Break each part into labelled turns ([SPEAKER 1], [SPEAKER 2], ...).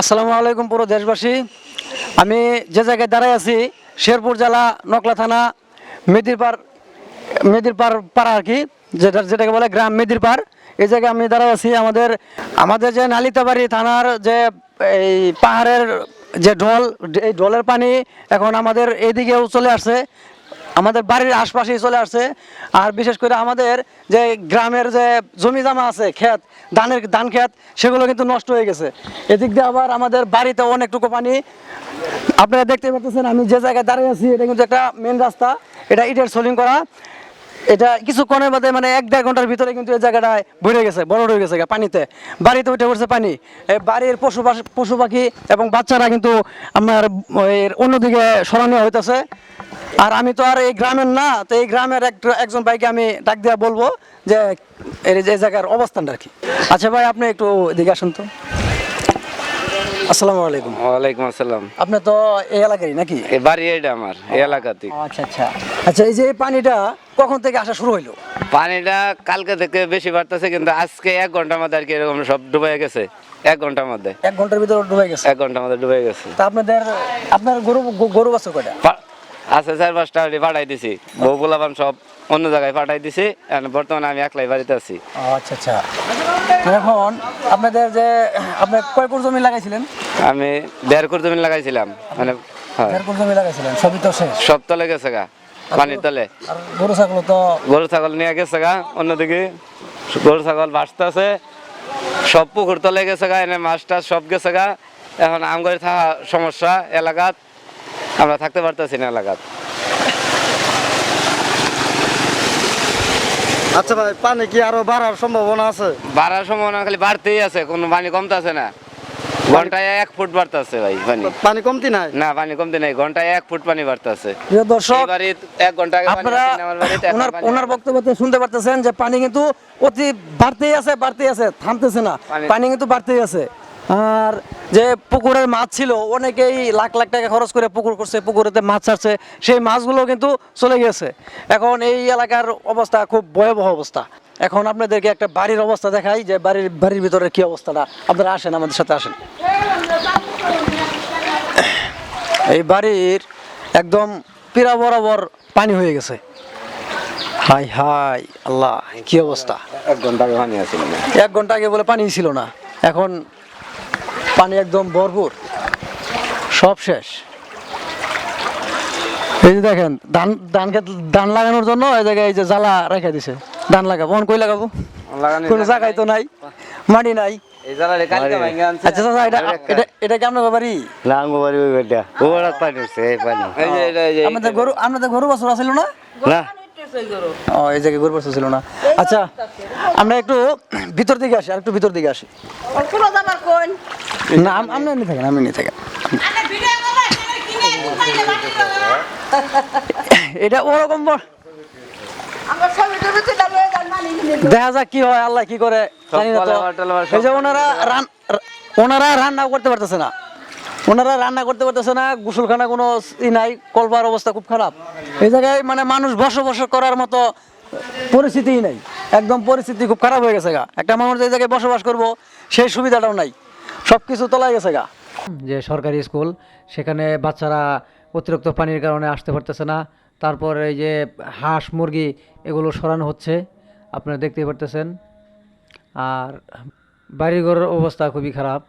[SPEAKER 1] আসসালামু আলাইকুম পুরো দেশবাসী। আমি যে জায়গায় দাঁড়াই আছি, শেরপুর জেলা নকলা থানা মেদিরপার মেদিরপার পাড়া আর কি, যেটা যেটাকে বলে গ্রাম মেদিরপাড় এই জায়গায় আমি দাঁড়াই আছি, আমাদের আমাদের যে নালিতাবাড়ি থানার যে এই পাহাড়ের যে ঢল, এই ঢলের পানি এখন আমাদের এইদিকেও চলে আসছে। আমাদের বাড়ির আশপাশেই চলে আসছে। আর বিশেষ করে আমাদের যে গ্রামের যে জমি জামা আছে, ক্ষেত, ধানের, ধান ক্ষেত, সেগুলো কিন্তু নষ্ট হয়ে গেছে। এদিক দিয়ে আবার আমাদের বাড়িতে অনেকটুকু পানি। আপনারা দেখতে পাচ্ছেন, আমি যে জায়গায় দাঁড়িয়ে আছি, এটা কিন্তু একটা মেন রাস্তা। এটা ইটের সোলিং করা। এটা কিছুক্ষণের মধ্যে মানে এক দেড় ঘণ্টার ভিতরে কিন্তু এই জায়গাটায় ভরে গেছে, বড় হয়ে গেছে পানিতে। বাড়িতে উঠে পড়ছে পানি। এই বাড়ির পশু পশু পাখি এবং বাচ্চারা কিন্তু এর অন্যদিকে সরানো হইতেছে। আর আমি তো আর এই গ্রামের না তো এই গ্রামের একজন ভাইকে আমি ডাক দেওয়া বলব যে যে জায়গার অবস্থানটা কি। আচ্ছা ভাই আপনি একটু এদিকে আসুন তো। আসসালামু আলাইকুম।
[SPEAKER 2] ওয়ালাইকুম আসসালাম।
[SPEAKER 1] আপনি তো এই এলাকারই নাকি?
[SPEAKER 2] এ বাড়ি এটা আমার এই
[SPEAKER 1] আচ্ছা আচ্ছা। আচ্ছা এই যে পানিটা কখন থেকে আসা শুরু হইল?
[SPEAKER 2] পানিটা কালকে থেকে বেশি বাড়তেছে কিন্তু আজকে এক ঘণ্টার মধ্যে আর কি এরকম সব ডুবে গেছে। এক ঘণ্টার মধ্যে।
[SPEAKER 1] এক ঘণ্টার ভিতরে ডুবে গেছে?
[SPEAKER 2] এক ঘণ্টার মধ্যে ডুবে গেছে।
[SPEAKER 1] তা আপনাদের আপনার গরু গরু বাছুর কয়টা?
[SPEAKER 2] আছে চার পাঁচটা আড়ি পাঠাই দিছি। বউ পোলাপান সব অন্য জায়গায় পাঠাই দিছি এখন বর্তমানে আমি একলাই বাড়িতে আছি।
[SPEAKER 1] আচ্ছা আচ্ছা। এখন আপনাদের যে আপনার কয় কোর জমি লাগাইছিলেন?
[SPEAKER 2] আমি দেড় কোর জমি লাগাইছিলাম মানে
[SPEAKER 1] দেড় কোর জমি লাগাইছিলেন সবই তো শেষ।
[SPEAKER 2] সব তলে গেছে গা পানির তলে।
[SPEAKER 1] গরু ছাগল তো
[SPEAKER 2] গরু ছাগল নিয়ে গেছে গা অন্যদিকে গরু ছাগল বাঁচতেছে সব পুকুর তলে গেছে গা এনে মাছ টাছ সব গেছে গা। এখন আমগরে থাকা সমস্যা এলাকাত। আমরা থাকতে পারতেছি না এলাকাত।
[SPEAKER 3] আচ্ছা ভাই পানি কি আরও বাড়ার সম্ভাবনা আছে?
[SPEAKER 2] বাড়ার সম্ভাবনা খালি বাড়তেই আছে কোনো পানি কমতেছে না। ঘন্টায় এক ফুট বাড়তেছে ভাই পানি।
[SPEAKER 3] পানি কমতি নাই?
[SPEAKER 2] না পানি কমতে নেই ঘন্টায় এক ফুট পানি বাড়তেছে।
[SPEAKER 1] প্রিয় দর্শক
[SPEAKER 2] এক ঘণ্টা আগে
[SPEAKER 1] আপনারা ওনার ওনার। বক্তব্যতে শুনতে পারতেছেন যে পানি কিন্তু অতি বাড়তেই আছে বাড়তেই আছে থামতেছে না।
[SPEAKER 2] পানি
[SPEAKER 1] কিন্তু বাড়তেই আছে। আর যে পুকুরের মাছ ছিল অনেকেই লাখ লাখ টাকা খরচ করে পুকুর করছে পুকুরেতে মাছ ছাড়ছে সেই মাছগুলো কিন্তু চলে গেছে। এখন এই এলাকার অবস্থা খুব ভয়াবহ অবস্থা। এখন আপনাদেরকে একটা বাড়ির অবস্থা দেখাই যে বাড়ির বাড়ির ভিতরে কি অবস্থাটা। আপনারা আসেন আমাদের সাথে আসেন। এই বাড়ির একদম পিরা বরাবর পানি হয়ে গেছে। হাই হাই আল্লাহ কি অবস্থা?
[SPEAKER 2] এক ঘণ্টা আগে পানি না।
[SPEAKER 1] এক ঘণ্টা আগে বলে পানি ছিল না। এখন পানি একদম ভরপুর। সব শেষ। এই যে দেখেন ধান ধান খেত ধান লাগানোর জন্য এই জায়গায় এই যে জ্বালা রেখে দিছে। ধান লাগাবো। এখন কই লাগাবো? কোনো
[SPEAKER 2] জায়গা
[SPEAKER 1] জায়গায় তো নাই মাটি নাই।
[SPEAKER 2] এই জায়গাটা কালকে ভাঙে আনছে।
[SPEAKER 1] আচ্ছা চাচা এটা
[SPEAKER 4] লাঙ্গো বাড়ি? ওই ওরা পানি এই পানি।
[SPEAKER 1] আমাদের গরু আপনাদের গরু বছর ছিল না?
[SPEAKER 4] না।
[SPEAKER 1] ও এই জায়গায় গরু বছর ছিল না। আচ্ছা আমরা একটু ভিতর দিকে আসি আর একটু ভিতর দিকে আসি।
[SPEAKER 5] পুরো যাবার কোন
[SPEAKER 1] না আপনি নিয়ে থাকেন আপনি নিয়ে থাকেন।
[SPEAKER 5] আরে ভিডিও করে এখানে কিনে কোথায় বাকি
[SPEAKER 1] এটা ওরকম দেখা যাক কি হয় আল্লাহ কি করে জানি না তো।
[SPEAKER 2] কলাবার টলাবার সব
[SPEAKER 1] এই যে ওনারা রান ওনারা রান্না করতে পারতেছে না। ওনারা রান্না করতে পারতেছে না, গোসলখানা কোনো ই নাই, কলবার অবস্থা খুব খারাপ। এই জায়গায় মানে মানুষ বসবাস করার মতো পরিস্থিতিই নাই। একদম পরিস্থিতি খুব খারাপ হয়ে গেছে গা। একটা মানুষ যে জায়গায় বসবাস করব, সেই সুবিধাটাও নাই। সব কিছু তোলাই গেছে গা। যে সরকারি স্কুল, সেখানে বাচ্চারা অতিরিক্ত পানির কারণে আসতে পারতেছে না। তারপর এই যে হাঁস মুরগি, এগুলো সরানো হচ্ছে। আপনারা দেখতে পারতেছেন। আর বাড়িঘরের অবস্থা খুবই খারাপ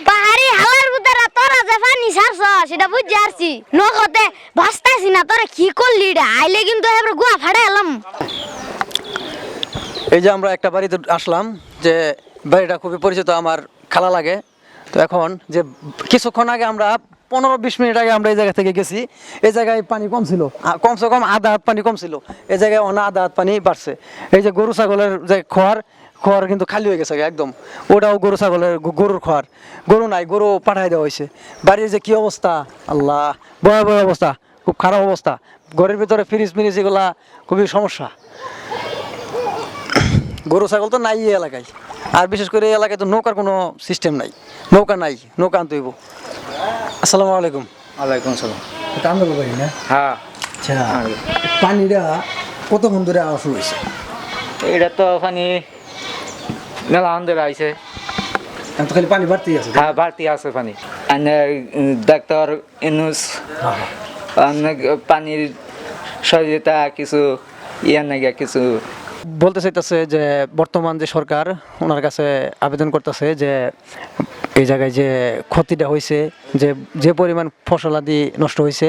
[SPEAKER 6] পাহাড়ি হাওয়ার ভিতরে তোরা যে পানি ছাড়ছ সেটা ভাসতাছি না, তোরা কি করলি আইলে কিন্তু গুয়া ফাড়ে এলাম।
[SPEAKER 1] এই যে আমরা একটা বাড়িতে আসলাম, যে বাড়িটা খুবই পরিচিত, আমার খালা লাগে। তো এখন যে কিছুক্ষণ আগে আমরা পনেরো বিশ মিনিট আগে আমরা এই জায়গা থেকে গেছি, এই জায়গায় পানি কম ছিল। কমসে কম আধা হাত পানি কম ছিল। এই জায়গায় অনা আধা হাত পানি বাড়ছে। এই যে গরু, ছাগলের যে খোয়ার খোয়ার কিন্তু খালি হয়ে গেছে একদম। ওটাও গরু ছাগলের গরুর খোয়ার। গরু নাই গরু পাঠাই দেওয়া হয়েছে। বাড়ির যে কি অবস্থা? আল্লাহ ভয় ভয় অবস্থা খুব খারাপ অবস্থা। ঘরের ভিতরে ফ্রিজ মিরিজ এগুলা খুবই সমস্যা। গরু ছাগল তো নাই এই এলাকায়। আর বিশেষ করে এই এলাকায় তো নৌকার কোনো সিস্টেম নাই। নৌকা নাই নৌকা আনতে হইব। আসসালামু আলাইকুম।
[SPEAKER 3] ওয়ালাইকুম সালাম
[SPEAKER 1] এটা আমরা না।
[SPEAKER 2] হ্যাঁ।
[SPEAKER 1] আচ্ছা পানিটা কতক্ষণ ধরে শুরু হয়েছে?
[SPEAKER 4] এটা তো পানি মেলা আন্দোলন আইছে।
[SPEAKER 1] তো খালি পানি বাড়তি আছে
[SPEAKER 7] হ্যাঁ বাড়তি আছে পানি। ডাক্তার ইনুস পানির সহযোগিতা কিছু ইয়ে নাকি কিছু
[SPEAKER 1] বলতে চাইতেছে যে বর্তমান যে সরকার ওনার কাছে আবেদন করতেছে যে এই জায়গায় যে ক্ষতিটা হয়েছে যে যে পরিমাণ ফসলাদি নষ্ট হয়েছে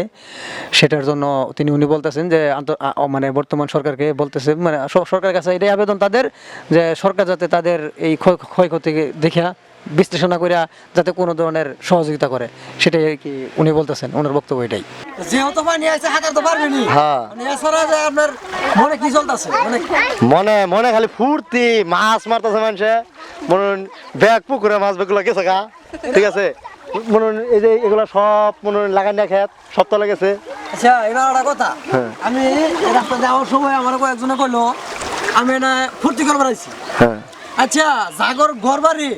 [SPEAKER 1] সেটার জন্য তিনি উনি বলতেছেন যে মানে বর্তমান সরকারকে বলতেছে মানে সরকারের কাছে এটাই আবেদন তাদের যে সরকার যাতে তাদের এই ক্ষয় ক্ষয়ক্ষতি দেখা বিশ্লেষণা করে যাতে কোনো ধরনের সহযোগিতা করে সেটাই আর কি উনি বলতেছেন ওনার বক্তব্য এটাই। যেহেতু পানি আছে হাজার পারবেনি
[SPEAKER 4] হ্যাঁ।
[SPEAKER 1] এছাড়া যে আপনার মনে কি চলতেছে? মানে
[SPEAKER 4] মনে মনে খালি ফুর্তি মাছ মারতেছে মানুষে। মনে হয় ব্যাগ পুকুরে মাছ বেগুলো গেছে গা। ঠিক আছে? মনে এই যে এগুলা সব মনে হয় লাগাই না খেত সব তো লেগেছে।
[SPEAKER 1] আচ্ছা এবার একটা কথা। আমি রাস্তা যাওয়ার সময় আমার কয়েকজনে কইলো আমি না ফুর্তি করবার আইছি
[SPEAKER 4] হ্যাঁ।
[SPEAKER 1] আচ্ছা জাগর ঘর বাড়ি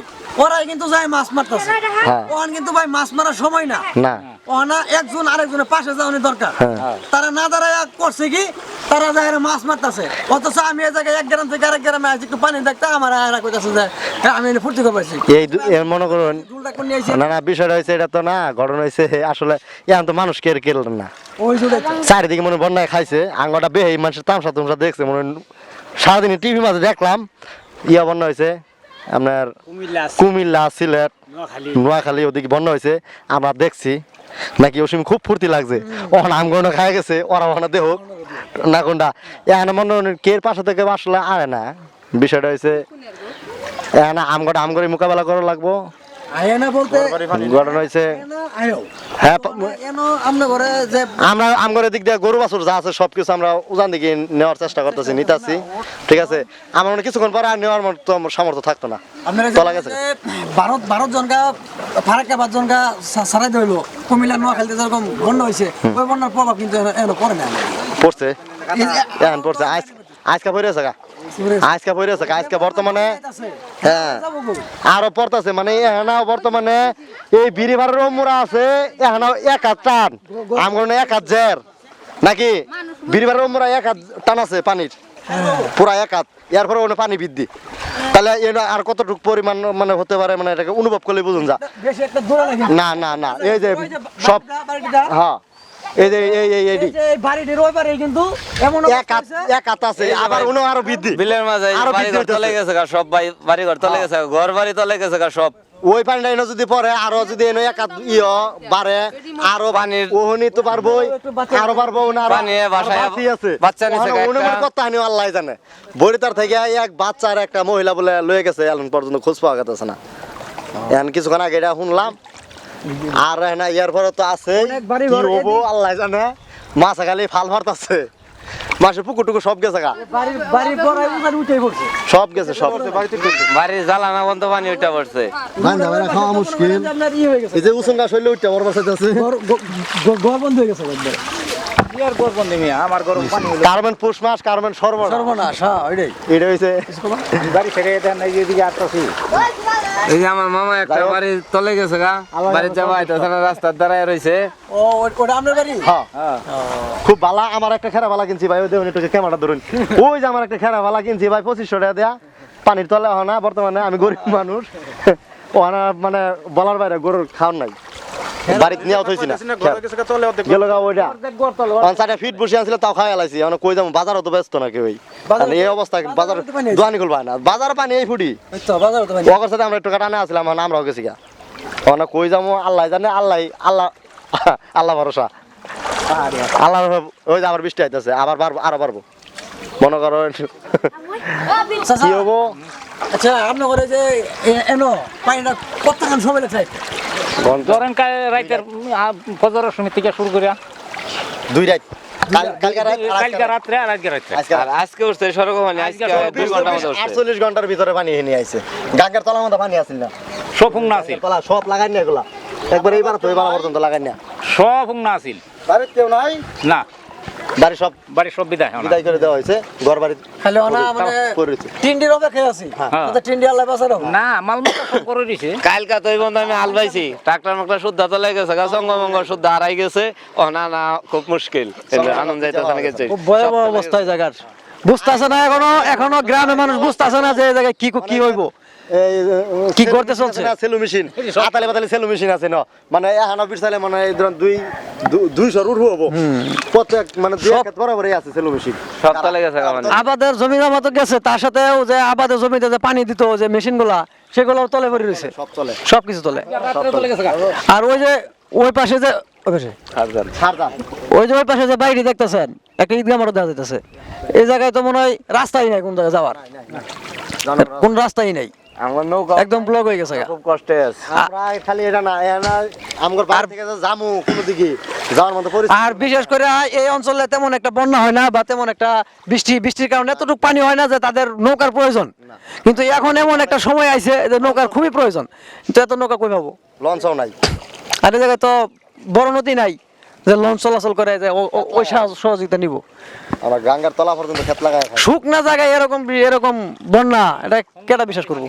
[SPEAKER 1] ওরাই কিন্তু যায় মাছ মারতেছে।
[SPEAKER 4] হ্যাঁ।
[SPEAKER 1] ওখান কিন্তু ভাই মাছ মারার সময় না।
[SPEAKER 4] না।
[SPEAKER 1] ওখানে একজন আরেকজনের পাশে যাওয়ানি দরকার।
[SPEAKER 4] হ্যাঁ।
[SPEAKER 1] তারা না দাঁড়ায় করছে কি তারা যায় মাছ মারতেছে। অথচ আমি এই জায়গায় এক গ্রাম থেকে আরেক গ্রামে আছি একটু পানি দেখতে আমার আয়রা কইতাছে যে হ্যাঁ, আমি এনে ফুর্তি
[SPEAKER 4] এই মনে করুন না না বিষয়টা হয়েছে এটা তো না ঘটনা হয়েছে আসলে এখন তো মানুষ কে কেল না। চারিদিকে মনে হয় বন্যায় খাইছে আঙ্গটা বেহে মানুষের তামসা তুমসা দেখছে মনে হয় সারাদিন টিভি মাঝে দেখলাম ইয়া বন্যা হয়েছে আপনার কুমিল্লা সিলেট। নোয়াখালী। ওদিকে বন্ধ হয়েছে আমরা দেখছি। নাকি ওসিম খুব ফুর্তি লাগছে। ওখানে আমগণ খায় গেছে ওরা ওখানে দেহ। না কোনটা? এখানে মনে হয় কের পাশে থেকে আসলে আরে না। বিষয়টা হয়েছে এখানে আমগড় আমগড়ি মোকাবেলা করা লাগবো।
[SPEAKER 1] আয় বলতে
[SPEAKER 4] ঘটনা হয়েছে হ্যাঁ
[SPEAKER 1] আমরা ঘরে যে
[SPEAKER 4] আমরা আমগরের দিক দিয়ে গরু বাছুর যা আছে সবকিছু আমরা উজান দিকে নেওয়ার চেষ্টা করতেছি নিতেছি। ঠিক আছে? আমার মনে কিছুক্ষণ পরে আর নেওয়ার মতো সামর্থ্য থাকতো না।
[SPEAKER 1] আপনারা
[SPEAKER 4] তলা গেছে।
[SPEAKER 1] ভারত ভারত জনকা ফারাক্কা বাদ জনকা সারাই দিল কুমিল্লা নোয়াখালীতে যেরকম বন্যা হয়েছে ওই বন্যার প্রভাব কিন্তু পড়ে না
[SPEAKER 4] পড়ছে? পড়ছে। আজ আজকে পড়ে আছে আজকে পড়ে আছে আজকে বর্তমানে হ্যাঁ। আরও পড়তেছে মানে বর্তমানে এই মোড়া আছে এক হাত টান। আমগর এক হাত জের নাকি? বিরিবারের মোড়া এক হাত টান আছে পানির। পুরা এক হাত। এরপরে ওনে পানি বৃদ্ধি। তাহলে এর আর কতটুকু পরিমাণ মানে হতে পারে মানে এটাকে অনুভব করলে বুঝুন যা।
[SPEAKER 1] বেশি একটা দূরে লাগে।
[SPEAKER 4] না না না এই যে সব হ্যাঁ। এই যে এই এই এই
[SPEAKER 1] এই যে এই বাড়িটির ওই বাড়ি কিন্তু এমন
[SPEAKER 4] এক হাত এক হাত আছে আবার উনো আরও বৃদ্ধি।
[SPEAKER 2] বিলের মাঝে
[SPEAKER 4] আরও
[SPEAKER 2] বাড়ি ঘর তলে গেছে গা সব বাড়ি বাড়ি ঘর তলে গেছে গা, ঘর বাড়ি তলে গেছে সব।
[SPEAKER 4] ওই পানিটা এনে যদি পরে আরও যদি এনে এক হাত ইয়ে বাড়ে আরও
[SPEAKER 2] পানির-
[SPEAKER 4] ওহনি তো পারবোই আরও পারব না
[SPEAKER 2] পানি এ বাসায়
[SPEAKER 4] আরও বাতি আছে।
[SPEAKER 2] বাচ্চা নিছে
[SPEAKER 4] ওখানে
[SPEAKER 2] একটা।
[SPEAKER 4] কত হানি আল্লাহ জানে। বড়িতার থেকে এক বাচ্চা আর একটা মহিলা বলে লয়ে গেছে পর্যন্ত খোঁজ পাওয়া গেছে না। এখন কিছুক্ষণ আগে এটা শুনলাম আর না ইয়ার পরে তো আছে কি হব আল্লাহ জানে। মাছ খালি ফাল মারতাছে। মাসে পুকুর টুকুর সব গেছে গা। সব গেছে সব।
[SPEAKER 2] বাড়ির জ্বালানা বন্ধ পানি উঠে পড়ছে।
[SPEAKER 4] খাওয়া মুশকিল।
[SPEAKER 1] হয়ে গেছে
[SPEAKER 4] এই যে উসুঙ্গা শৈলে উঠতে
[SPEAKER 1] ঘর- ঘর- ঘর- ঘর বন্ধ হয়ে গেছে একবারে।
[SPEAKER 7] আমার গরম পানি
[SPEAKER 4] কার্মেন পুষ মাস কার্মেন সর্বনাশ।
[SPEAKER 1] সর্বনাশ হ্যাঁ ওইটাই।
[SPEAKER 4] এটা হইছে
[SPEAKER 7] বাড়ি ছেড়ে দেন এই দিকে আসতেছি
[SPEAKER 2] এই যে আমার মামা একটা বাড়ি তলে গেছে গা বাড়ির যাওয়া হইতেছে না রাস্তার দ্বারায় রয়েছে
[SPEAKER 1] ও ওটা আপনার বাড়ি?
[SPEAKER 4] হ্যাঁ। খুব ভালো আমার একটা খেরা ভালা কিনছি ভাই ওই দেখুন একটু ক্যামেরা ধরুন। ওই যে আমার একটা খেরা ভালা কিনছি ভাই পঁচিশশো টাকা দেয়া। পানির তলে হয় না বর্তমানে আমি গরিব মানুষ। ওখানে মানে বলার বাইরে গরুর খাওয়ার নাই। বাড়িতে নিয়ে হইছি না। গেল গা ওইটা। পঞ্চাশটা ফিট বসে আনছিল তাও খাই আলাইছি মানে কই যাব? বাজারও তো ব্যস্ত নাকি ওই? এই অবস্থা বাজার। দোয়ানি খুলবা না। বাজার পানি এই ফুটি। ওকর সাথে আমরা একটু কাটানে আসলাম আমরাও গেছি গা। ওখানে কই যাব? আল্লাহ জানে আল্লাহ আল্লাহ আল্লাহ ভরসা। আল্লাহ ওই যে আবার বৃষ্টি আইতেছে আবার পারব আরও পারব মনে করো কি হব?
[SPEAKER 1] আচ্ছা আপনার ঘরে যে এনো পানিটা কতক্ষণ সময় লাগছে?
[SPEAKER 7] ধরেন কাল- রাইতের ফজরের সময় থেকে শুরু করে
[SPEAKER 4] দুই রাত।
[SPEAKER 7] রাত্রে রাত্রে।
[SPEAKER 4] আটচল্লিশ ঘণ্টার ভিতরে পানি নিয়ে আইছে। গাঙ্গের তলার মধ্যে পানি আসছিল না।
[SPEAKER 7] সব হুংনা আছিল।
[SPEAKER 4] তলা সব লাগাই না এগুলা। একবার এইবার তো এইবার পর্যন্ত লাগাই না
[SPEAKER 7] সব হুংনা আছিল।
[SPEAKER 4] বাড়ির কেউ নাই?
[SPEAKER 7] না।
[SPEAKER 4] বাড়ি সব
[SPEAKER 7] বাড়ির সব বিদায়
[SPEAKER 4] বিদায় করে দেওয়া হয়েছে ঘর বাড়ি
[SPEAKER 1] খালি না মানে টিন্ডির অপেক্ষায় আছি।
[SPEAKER 7] হ্যাঁ।
[SPEAKER 1] তো টিন্ডি আল্লাহ
[SPEAKER 7] না মাল মতো সব করে দিছে।
[SPEAKER 2] কালকা তো আমি হাল পাইছি। ট্রাক্টর মাকটার শুদ্ধ তলে গেছে গা সঙ্গ মঙ্গ শুদ্ধ হারাই গেছে। ও না না খুব মুশকিল। আনন্দ যাইতেছে না গেছে।
[SPEAKER 1] খুব ভয়াবহ অবস্থায় জায়গার। বুঝতেছে না এখনও? এখনও গ্রামের মানুষ বুঝতেছে না যে জায়গায় কি কি হইব? কি করতে চলছে?
[SPEAKER 4] Shallow machine? আতালে বাতালে সেলু মেশিন আছে ন। মানে এখন অফিস চাইলে মানে এই ধরুন দুই দুইশো হব। প্রত্যেক মানে দুই বরাবরই আছে সেলু মেশিন।
[SPEAKER 2] সব তলে গেছে মানে।
[SPEAKER 1] আবাদের জমি জমা তো গেছে তার সাথেও যে আবাদের জমিতে যে পানি দিত যে মেশিনগুলা সেগুলো তলে পড়ে রয়েছে।
[SPEAKER 4] সব চলে
[SPEAKER 1] সব কিছু তলে আর ওই যে ওই পাশে যে ওই পাশে। ওই যে ওই পাশে যে বাইরে দেখতেছেন একটা ঈদগাহ মারো দেখা যাইতেছে। এই জায়গায় তো মনে হয় রাস্তাই নাই কোন জায়গায় যাওয়ার। কোন রাস্তাই নাই।
[SPEAKER 2] আমার নৌকা
[SPEAKER 1] একদম ব্লক হয়ে গেছে
[SPEAKER 2] খুব কষ্টে আছে।
[SPEAKER 4] আমরা খালি এটা না এনা আমগর বাড়ি থেকে যে জামু কোনো দিকে যাওয়ার মতো পরিস্থিতি
[SPEAKER 1] আর বিশেষ করে এই অঞ্চলে তেমন একটা বন্যা হয় না বা তেমন একটা বৃষ্টি বৃষ্টির কারণে এতটুকু পানি হয় না যে তাদের নৌকার প্রয়োজন। কিন্তু এখন এমন একটা সময় আইছে যে নৌকার খুবই প্রয়োজন। কিন্তু এত নৌকা কই পাবো?
[SPEAKER 4] লঞ্চও নাই।
[SPEAKER 1] আর এই জায়গায় তো বড় নদী নাই। যে লঞ্চ চলাচল করে যে ওই সাহায্য- সহযোগিতা নিব।
[SPEAKER 4] আমরা গাঙ্গার তলা পর্যন্ত ক্ষেত লাগায় খাই।
[SPEAKER 1] শুকনা জায়গায় এরকম এরকম বন্যা এটা কেটা বিশ্বাস করব?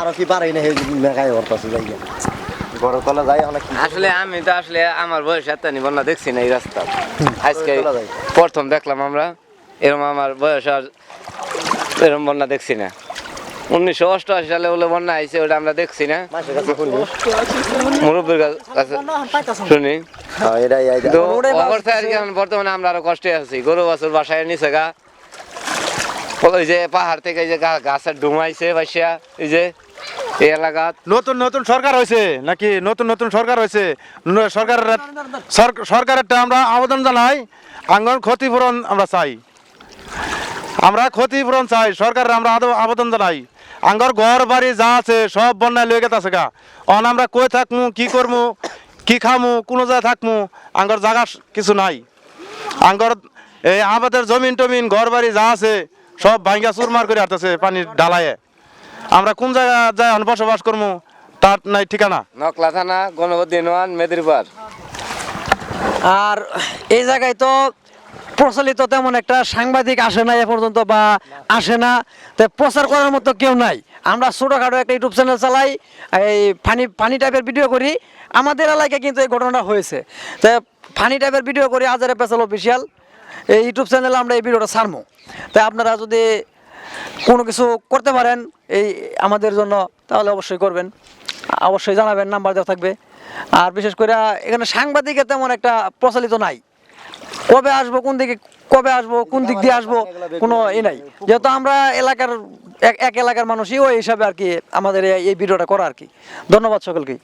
[SPEAKER 4] আরও কি পারে না মেঘায় ভরতাছে যাই ঘরের তলা যাই
[SPEAKER 2] আসলে আমি তো আসলে আমার বয়স এত নি বন্যা দেখছি না এই রাস্তা আজকে প্রথম দেখলাম আমরা এরকম আমার বয়স আর এরকম বন্যা দেখছি না। উনিশশো অষ্টআশি সালে ওগুলো বন্যা আইছে ওটা আমরা দেখছি না।
[SPEAKER 4] মাসের কাছে শুনি
[SPEAKER 2] মুরব্বীর কাছে শুনি।
[SPEAKER 4] হ্যাঁ এটাই এই
[SPEAKER 2] তো অবস্থায় আর কি বর্তমানে আমরা আরও কষ্টে আছি। গরু বাছুর বাসায় নিচে গা। ওই যে পাহাড় থেকে যে গাছের ডুমাইছে বাসিয়া এই যে এই এলাকাত।
[SPEAKER 8] নতুন নতুন সরকার হয়েছে নাকি নতুন নতুন সরকার হয়েছে সরকারের সরকারেরটা আমরা আবেদন জানাই আঙ্গন ক্ষতিপূরণ আমরা চাই। আমরা ক্ষতিপূরণ চাই সরকারের আমরা আদৌ আবেদন জানাই। আঙ্গর ঘর বাড়ি যা আছে সব বন্যায় লয়ে গেছে গা। অন আমরা কই থাকমু কি করমু কি খামু কোনো জায়গায় থাকমু আঙ্গর জায়গা কিছু নাই। আঙ্গর এই আমাদের জমিন টমিন ঘর বাড়ি যা আছে সব ভাঙ্গা চুরমার করে হাঁটতেছে পানির ডালায়ে। আমরা কোন জায়গা যায় বসবাস করমু তার নাই ঠিকানা?
[SPEAKER 2] নকলা থানা গণপতি নোয়ান মেদিরপাড়
[SPEAKER 1] আর এই জায়গায় তো প্রচলিত তেমন একটা সাংবাদিক আসে না এ পর্যন্ত বা আসে না। তো প্রচার করার মতো কেউ নাই। আমরা ছোটোখাটো একটা ইউটিউব চ্যানেল চালাই, এই ফানি ফানি টাইপের ভিডিও করি। আমাদের এলাকায় কিন্তু এই ঘটনাটা হয়েছে। তো ফানি টাইপের ভিডিও করি, আজারে পেশাল অফিসিয়াল এই ইউটিউব চ্যানেলে আমরা এই ভিডিওটা ছাড়বো তাই আপনারা যদি কোনো কিছু করতে পারেন, এই আমাদের জন্য, তাহলে অবশ্যই করবেন। অবশ্যই জানাবেন, নাম্বার দেওয়া থাকবে। আর বিশেষ করে এখানে সাংবাদিকের তেমন একটা প্রচলিত নাই। কবে আসব, কোন দিকে, কবে আসব, কোন দিক দিয়ে আসব, কোনো এ নাই। যেহেতু আমরা এলাকার, এক এলাকার মানুষই, ওই হিসাবে আর কি আমাদের এই ভিডিওটা করা আর কি। ধন্যবাদ সকলকে